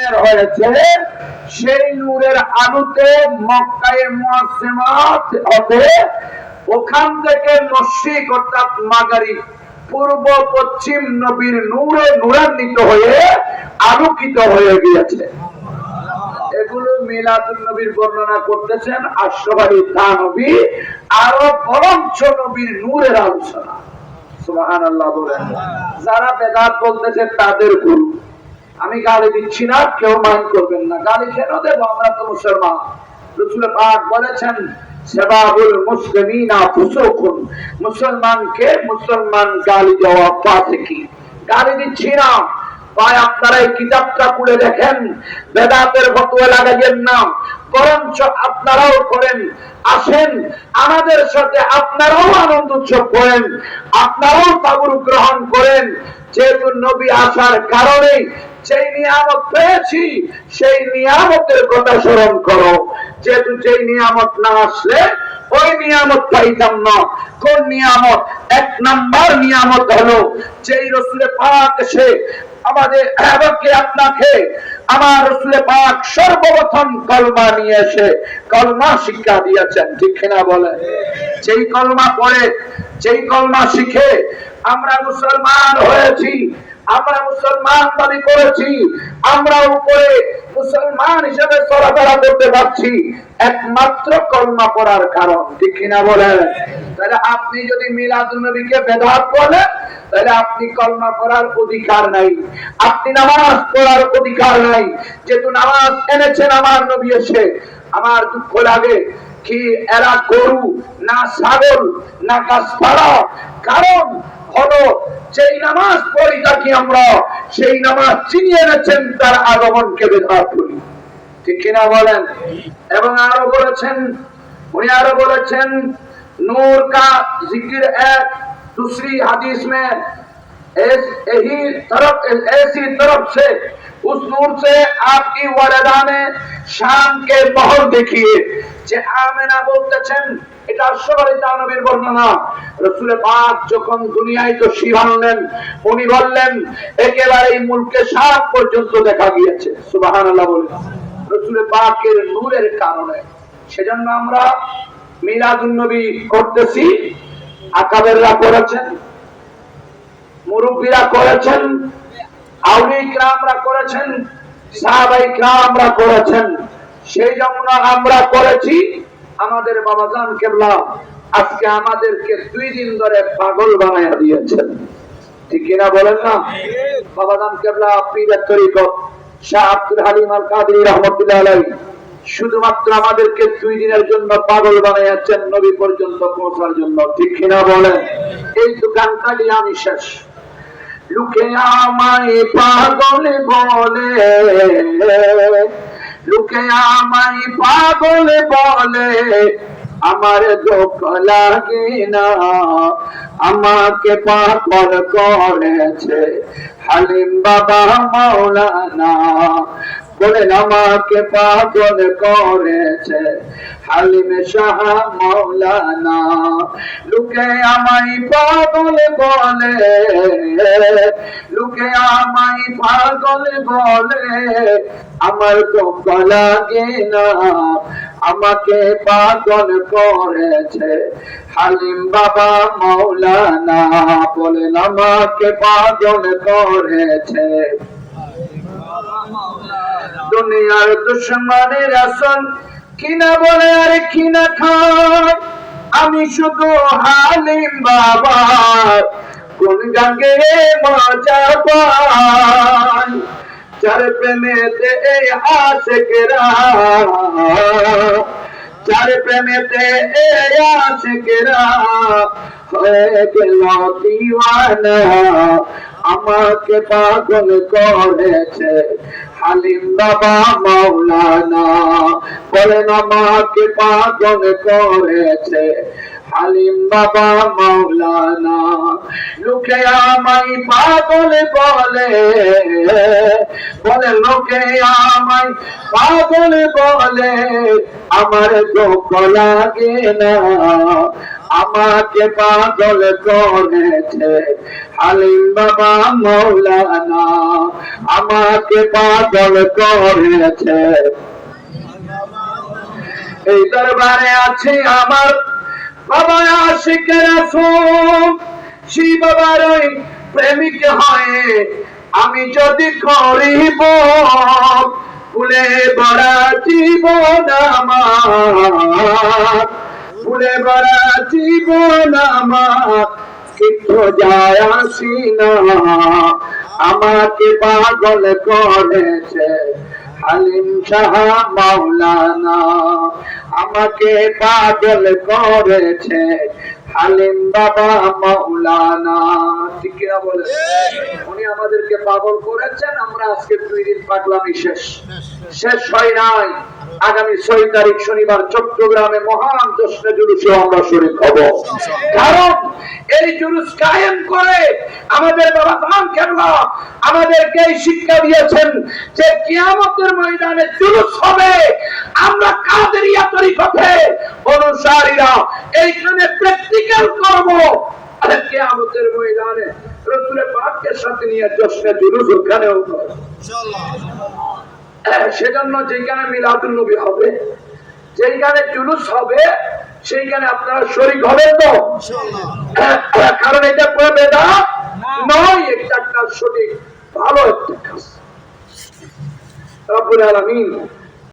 বের হয়েছে, সেই নূরের আলোতে মক্কায় মুয়াসসিমাত হতে ওখান থেকে মসজিদ অর্থাৎ মাগারি পূর্ব পশ্চিম নবীর নূরে নূরান্বিত হয়ে আলোকিত হয়ে গিয়েছে। এগুলো মিলাদুল নবীর বর্ণনা করতেছেন আশ্রবাদী নবী, আরও বরঞ্চ নবীর নূরের আলোচনা। সুবাহান আল্লাহ বলেন, যারা বেদাত বলতেছে তাদের গুরু। আমি গালি দিচ্ছি না, কেউ মাইন্ড করবেন না। গালি কেন দেবো আমরা তো মুসলমান? রসুল পাক বলেছেন, সেবাবুল মুসলিমিনা ফুসুকুন। মুসলমানকে মুসলমান গালি দেওয়া গালি দিচ্ছি না। ভাই, আপনারা এই কিতাবটা খুলে দেখেন, বেদাতের লাগাইয়েন না। বরঞ্চ আপনারাও করেন, আসেন, আমাদের সাথে আপনারাও আনন্দ উৎসব করেন, আপনারাও তাবুর গ্রহণ করেন। যেহেতু নবী আসার কারণে সেই নিয়ামত পেয়েছি, সেই নিয়ামতের কথা স্মরণ করো। যেহেতু যেই নিয়ামত না আসলে, ওই নিয়ামত পাইতাম না। কোন নিয়ামত? এক নাম্বার নিয়ামত হলো, যেই রসুলে পাক সে আমাদের আমাকে আপনাকে আমার রসুলে পাক সর্বপ্রথম কলমা নিয়ে এসে কলমা শিক্ষা দিয়েছেন, ঠিক কিনা বলে যেই কলমা পড়ে, যেই কলমা শিখে আমরা মুসলমান হয়েছি আমরা মুসলমান দাবি করেছি, আমরা উপরে মুসলমান হিসেবে চলাফেরা করতে পারছি, একমাত্র কলমা পড়ার কারণ, ঠিক কিনা বলেন? তাহলে আপনি যদি মিলাদুল নবীকে বেদাত বলেন, তাহলে আপনি কলমা পড়ার অধিকার নাই। আপনি নামাজ পড়ার অধিকার নাই। যেহেতু নামাজ এনেছেন আমার নবী এসে, আমার দুঃখ লাগে। কি এরা গরু না ছাগল না গাছপালা কারণ হলো সেই নামাজ পড়ি থাকি আমরা সেই নামাজ চিনিয়ে এনেছেন তার আগমনকে বেদাত করি ঠিক কিনা বলেন এবং আরো বলেছেন উনি আরো বলেছেন नूर का जिक्र है दूसरी हदीस में ऐस, यही तरफ ऐसी तरफ से उस नूर से आपकी वरदा ने शाम के महल देखिए যে আমেনা বলতেছেন এটা সবারিতা নবীর বর্ণনা রসুল পাক যখন দুনিয়ায় তো শিভানলেন উনি বললেন একেবারে এই মুলকে শাম পর্যন্ত দেখা গিয়েছে সুবহানাল্লাহ বলে রসুল পাকের নূরের কারণে সেজন্য আমরা মিলাদুন নবী করতেছি আকাবেররা করেছেন মুরব্বীরা করেছেন করেছেন করেছেন। সেই জন্য আমরা করেছি, আমাদের বাবাজান কেবলা আজকে আমাদেরকে দুই দিন ধরে পাগল বানাইয়া দিয়েছেন। ঠিক কিনা বলেন না? বাবাজান কেবলা, পীরের তরিকত, শাহ আব্দুল হালিম আল রহমতুল্লাহ আলাই শুধুমাত্র আমাদেরকে দুই দিনের জন্য পাগল বানাইয়াছেন, নবী পর্যন্ত পৌঁছার জন্য। ঠিক কিনা বলেন? এই দোকানটাই আমি শেষ। লুকে আমায় পাগল বলে। লুকে আমায় পাগল বলে। আমার দুঃখ লাগে না। আমাকে পাগল করেছে হালিম বাবা মাওলানা বলেন আমাকে পাগল করেছে। হালিম শাহ মৌলানা লুকে আমায় পাগল বলে। লুকে আমায় পাগল বলে। আমার তো লাগে না, আমাকে পাগল করেছে। হালিম বাবা মৌলানা বলেন আমাকে পাগল করেছে। দুনিয়ার দুশ্মনের আসল। কিনা বলে আর কিনা খান আমি শুধু হালিম বাবা। কোন গাঙ্গে মজা পাই চার প্রেমেতে আশেকেরা। চার প্রেমেতে আশেকেরা। হয়ে গেল দিওয়ানা। আমাকে পাগল করেছে। হালিম বাবা মৌলানা বলেন আমাকে পাগল করেছে। হালিম বাবা মৌলানা লোকে আমায় পাগল বলে। বলে লোকে আমায় পাগল বলে। আমার দুঃখ লাগে না। আমাকে পাগল করেছে। হালিম বাবা মৌলানা, আমাকে পাগল করেছে। এই দরবারে আছে আমার বাবা আশিকের সেই বাবার ওই প্রেমিক হয়ে আমি যদি করিব, ফুলে বড়া জীবন আমার। ফুলে বড়া জীবন আমার কিছু যায় আসি না। আমাকে পাগল করেছে হালিম শাহ মাওলানা। আমাকে পাগল করেছে হালিম বাবা মাওলানা। ঠিক কিনা উনি আমাদেরকে পাগল করেছেন আমরা আজকে দুই দিন পাগলামি শেষ। শেষ। হয় নাই। আগামী ছয় তারিখ শনিবার চট্টগ্রামে মহান জশ্নে জুলুসে আমরা শরীর হব। কারণ এই জুলুস কায়েম করে আমাদের বাবা খান কেবলা আমাদেরকে এই শিক্ষা দিয়েছেন যে কিয়ামতের ময়দানে জুলুস হবে। আমরা কাদেরিয়া তরিকতে অনুসারীরা এইখানে প্র্যাকটিক্যাল করব। আর কিয়ামতের ময়দানে রসুলের পাককে সাথে নিয়ে জশ্নে জুলুস ওখানেও সেজন্য যেখানে মিলাদুল নবী হবে যেখানে জুলুস হবে সেইখানে আপনারা শরীক হবেন তো? কারণ এটা কোনো বেদা নয় একটা সঠিক ভালো একটা কাজ। রব্বুল আলামিন